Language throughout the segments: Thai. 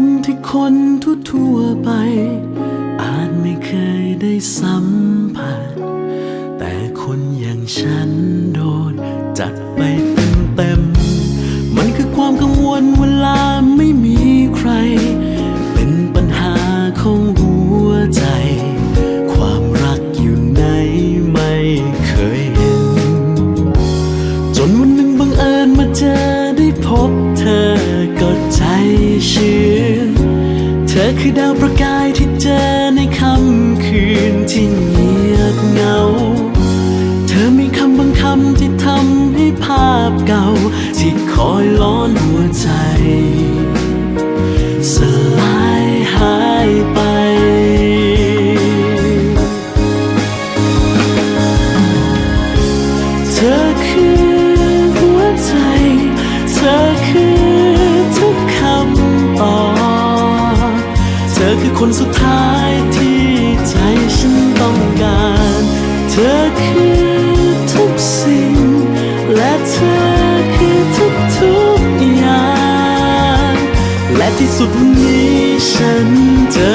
มที่คนทั่วไป อาจไม่เคยได้สัมผัส แต่คนอย่างฉันโดน จัดไปเต็มเต็มมันคือความกังวลเวลาไม่ คือดาวประกายที่เจอในค่ำคืนที่เงียบเงา เธอมีคำบางคำที่ทำให้ภาพเก่า ที่คอยล้อนหัวใจ สลายหายไป เธอคือ อคือคนสุดท้ายที่ใจฉันต้องการ เธอคือทุกสิ่ง และเธอคือทุกทุกอย่าง และที่สุดวันนี้ฉันเจอ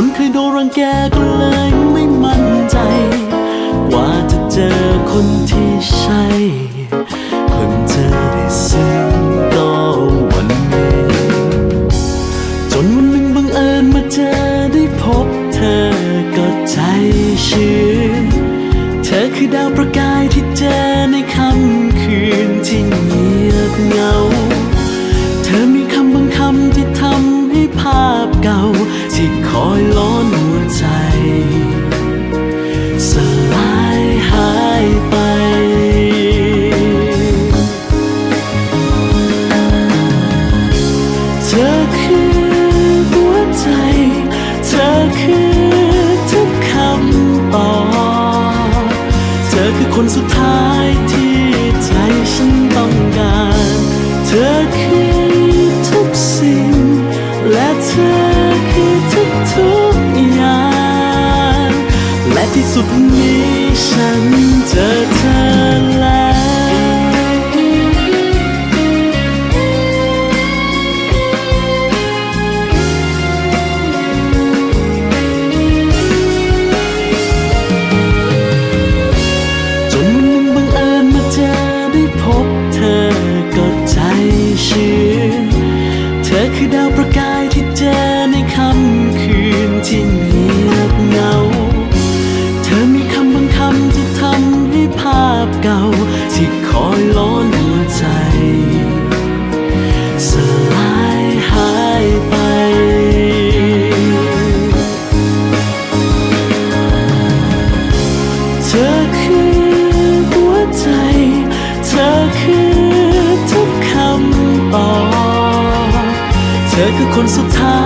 คนเคยโดนรังแกก็เลยไม่มั่นใจ ว่าจะเจอคนที่ใช่เพิ่งเจอได้ซึ้งก็วันนี้จนวันหนึ่งบังเอิญมาเจอได้พบเธอก็ใจชื้นเธอคือดาวประกายที่เจอในค่ำคืนที่เงียบเหงาาพเก่า ที่คอยล้อนหัวใจ สลายหายไปเธอคือหัวใจ เธอคือทุกคำตอบเธอคือคนสุดท้ายที่ สุดนี้ฉันเจอเธอแล้วจนวันหนึ่งบังเอิญมาเจอได้พบเธอก็ใจชื้นเธอคือดาวประ เก่าที่คอยล้อนหัวใจ สลายหายไป เธอคือหัวใจ เธอคือทุกคำตอบเธอคือคนสุดท้าย